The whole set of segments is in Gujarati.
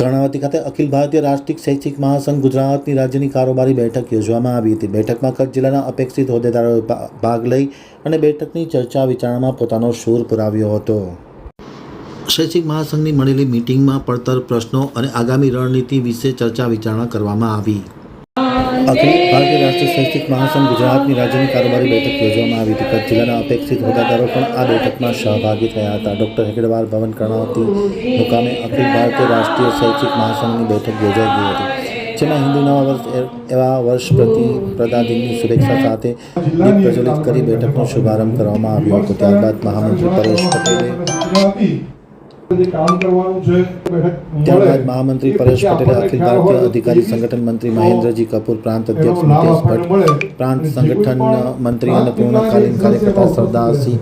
અમરાવતી ખાતે અખિલ ભારતીય રાષ્ટ્રીય શૈક્ષિક મહાસંઘ ગુજરાતની રાજ્યની કારોબારી બેઠક યોજવામાં આવી હતી. બેઠકમાં કચ્છ જિલ્લાના અપેક્ષિત હોદ્દેદારોએ ભાગ લઈ અને બેઠકની ચર્ચા વિચારણામાં પોતાનો સૂર પુરાવ્યો હતો. શૈક્ષિક મહાસંઘની મળેલી મિટિંગમાં પડતર પ્રશ્નો અને આગામી રણનીતિ વિશે ચર્ચા વિચારણા કરવામાં આવી. અખિલ ભારતીય રાષ્ટ્રીય શૈક્ષિક મહાસંઘ ગુજરાતની રાજ્યની કારોબારી બેઠક યોજવામાં આવી હતી. કચ્છ જિલ્લાના અપેક્ષિત હોદ્દેદારો પણ આ બેઠકમાં સહભાગી થયા હતા. ડૉક્ટર હેગડવાર ભવન કર્ણાવતી મુકામે અખિલ ભારતીય રાષ્ટ્રીય શૈક્ષિક મહાસંઘની બેઠક યોજાઈ ગઈ હતી, જેમાં હિન્દુ નવા વર્ષ એવા વર્ષ પ્રતિ પ્રદાદિનની શુભેચ્છા સાથે દીપ પ્રજ્વલિત કરી બેઠકનો શુભારંભ કરવામાં આવ્યો હતો. ત્યારબાદ મહામંત્રી પરેશ પટેલે ત્યારબાદ મહામંત્રી પરેશ પટેલ અખિલ ભારતીય અધિકારી સંગઠન મંત્રી મહેન્દ્રજી કપૂર પ્રાંત અધ્યક્ષ આપણને ભટ્ટ પ્રાંત સંગઠન મંત્રી અને પૂર્ણકાલીન કાર્યકર્તા સરદારસિંહ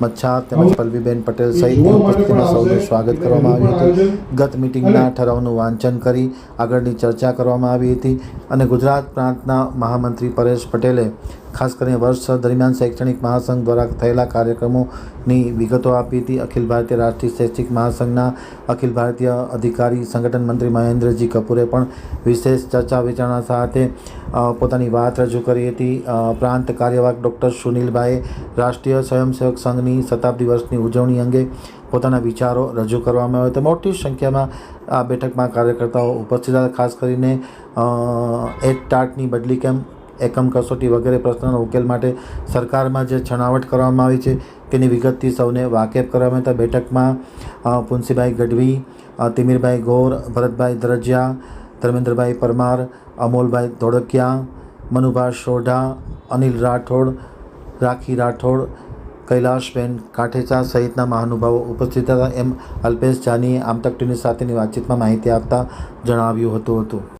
મચ્છા તેમજ પલ્લવીબેન પટેલ સહિતની ઉપસ્થિતિમાં સૌનું સ્વાગત કરવામાં આવ્યું હતું. ગત મિટિંગના ઠરાવનું વાંચન કરી આગળની ચર્ચા કરવામાં આવી હતી અને ગુજરાત પ્રાંતના મહામંત્રી પરેશ પટેલે ખાસ કરીને વર્ષ દરમિયાન શૈક્ષણિક મહાસંઘ દ્વારા થયેલા કાર્યક્રમોની વિગતો આપી હતી. અખિલ ભારતીય રાષ્ટ્રીય શૈક્ષિક મહાસંઘના અખિલ ભારતીય અધિકારી સંગઠન મંત્રી મહેન્દ્રજી કપૂરે પણ વિશેષ ચર્ચા વિચારણા સાથે પોતાની વાત રજૂ કરી હતી. પ્રાંત કાર્યવાહક ડૉક્ટર સુનિલભાઈએ રાષ્ટ્રીય સ્વયંસેવક સંઘની શતાબ્દી વર્ષની ઉજવણી અંગે પોતાના વિચારો રજૂ કરવામાં આવ્યા હતા. મોટી સંખ્યામાં આ બેઠકમાં કાર્યકર્તાઓ ઉપસ્થિત હતા, ખાસ કરીને એટ ટાટની બદલી કેમ એકમ કસોટી વગેરે પ્રશ્નોના ઉકેલ માટે સરકારમાં જે છણાવટ કરવામાં આવી છે, તેની વિગતથી સૌને વાકેફ કરવામાં હતા બેઠકમાં પુનસીભાઈ ગઢવી તિમીરભાઈ ગોર, ભરતભાઈ દરજિયા, ધર્મેન્દ્રભાઈ પરમાર, અમોલભાઈ ધોળકિયા મનુભા સોઢા, અનિલ રાઠોડ, રાખી રાઠોડ, કૈલાશબેન કાઠેચા સહિતના મહાનુભાવો ઉપસ્થિત હતા. એમ અલ્પેશ જાનીએ આમતક ટીવી સાથેની વાતચીતમાં માહિતી આપતા જણાવ્યું હતું હતું.